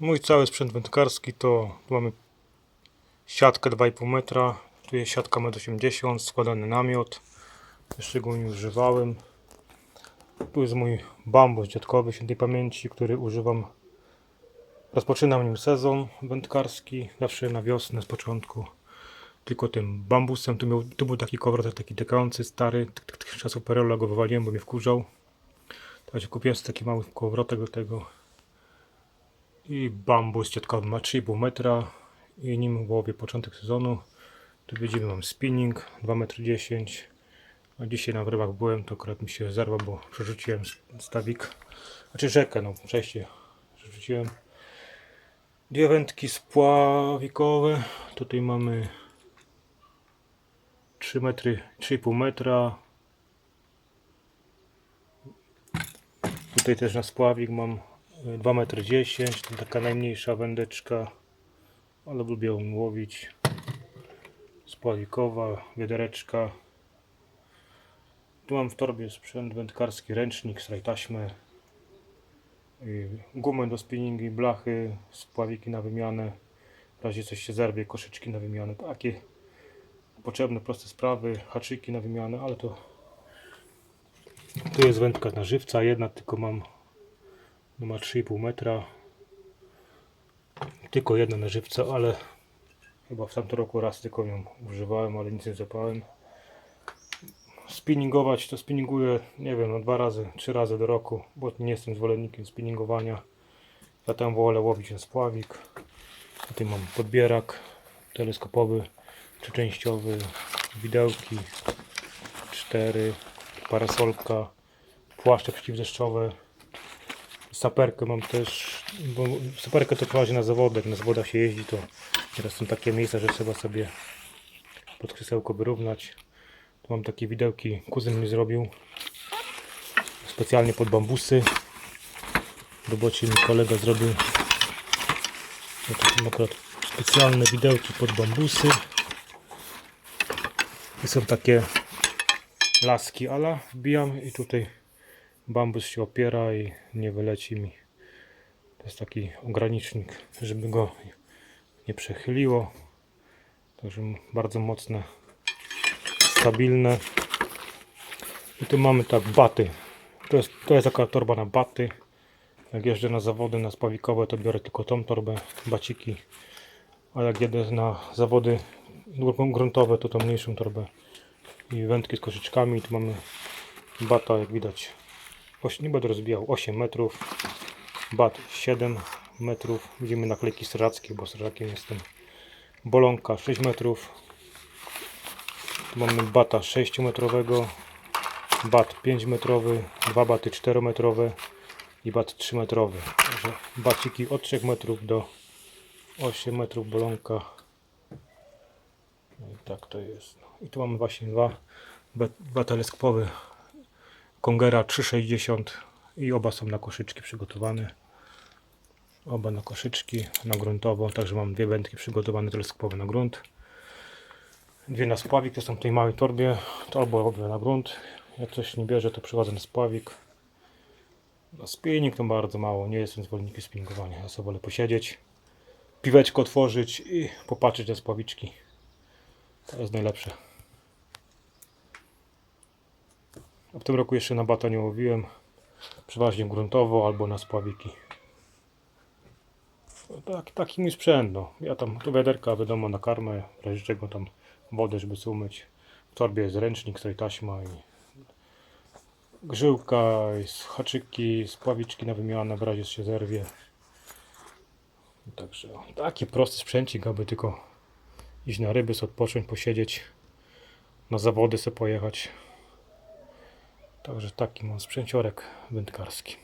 Mój cały sprzęt wędkarski to mamy siatkę 2,5 metra, tu jest siatka 1,80 m, składany namiot, jeszcze go używałem. Tu jest mój bambus dziadkowy świętej pamięci, który używam. Rozpoczynam nim sezon wędkarski, zawsze na wiosnę z początku. Tylko tym bambusem, tu, miał, tu był taki kowrotek, taki tykający, stary, z czasów Perola go wywaliłem, bo mnie wkurzał. Także kupiłem taki mały kołowrotek do tego. I bambus dziadkowy ma 3,5 metra i nim łowię początek sezonu. Tu widzimy mam spinning 2,10 m. A dzisiaj na wrywach byłem, to akurat mi się zerwał, bo przerzuciłem stawik. Znaczy rzekę, no przejście przerzuciłem. Dwie wędki spławikowe. Tutaj mamy 3 metry, 3,5 metra. Tutaj też na spławik mam 2 metry 10 to taka najmniejsza wędeczka, ale lubię ją łowić. Spławikowa, wiadereczka. Tu mam w torbie sprzęt wędkarski, ręcznik, straj taśmy, gumę do spinningi, blachy, spławiki na wymianę. W razie coś się zerwie, koszyczki na wymianę. Takie potrzebne, proste sprawy, haczyki na wymianę, ale to tu jest wędka na żywca, jedna tylko mam no ma 3,5 metra. Tylko jedna na żywca, ale chyba w tamtym roku raz tylko ją używałem, ale nic nie zapałem spinningować to spinninguję, nie wiem, no dwa razy, trzy razy do roku, bo nie jestem zwolennikiem spinningowania. Ja tam wolę łowić na spławik. Tutaj mam podbierak teleskopowy trzyczęściowy widełki cztery parasolka płaszcze przeciwdeszczowe saperkę mam też, bo saperkę to prowadzi na zawodach, na zawodach się jeździ, to teraz są takie miejsca, że trzeba sobie pod krzesełko wyrównać. Tu mam takie widełki, kuzyn mi zrobił specjalnie pod bambusy. Robocie mi kolega zrobił no to są akurat specjalne widełki pod bambusy. I są takie laski ala wbijam i tutaj bambus się opiera i nie wyleci mi. To jest taki ogranicznik, żeby go nie przechyliło. Także bardzo mocne, stabilne. I tu mamy tak baty. To jest, to jest taka torba na baty. Jak jeżdżę na zawody na spawikowe, to biorę tylko tą torbę, baciki. A jak jedę na zawody gruntowe, to tą mniejszą torbę. I wędki z koszyczkami. Tu mamy bata, jak widać, Będę rozbijał 8 metrów bat 7 metrów. Widzimy naklejki strackie bo strakiem jestem bolonka 6 metrów. Tu mamy bata 6 metrowego bat 5 metrowy dwa baty 4 metrowe i bat 3 metrowy Także baciki od 3 metrów do 8 metrów bolonka no i tak to jest. I tu mamy właśnie dwa, dwa teleskopowe Kongera 360 i oba są na koszyczki przygotowane. Oba na koszyczki, na gruntowo, także mam dwie wędki przygotowane teleskopowe na grunt. Dwie na spławik, to są w tej małej torbie, to albo robię na grunt. Jak coś nie bierze, to przychodzę na spławik. Na spinning to bardzo mało, nie jestem zwolennikiem spinningowania. Ja sobie wolę posiedzieć, piweczko otworzyć i popatrzeć na spławiczki. To jest najlepsze. A w tym roku jeszcze na bata nie łowiłem. Przeważnie gruntowo albo na spławiki. No Tak, taki mój sprzęt. No. Ja tam tu wiaderka wiadomo na karmę, w razie czego tam wodę, żeby sobie umyć. W torbie jest ręcznik, stoi taśma i grzywka, jest haczyki, spławiczki na wymianę, w razie się zerwie. Także o, taki prosty sprzęcik, aby tylko iść na ryby, odpocząć, posiedzieć, na zawody sobie pojechać. Także taki mam sprzęciorek wędkarski.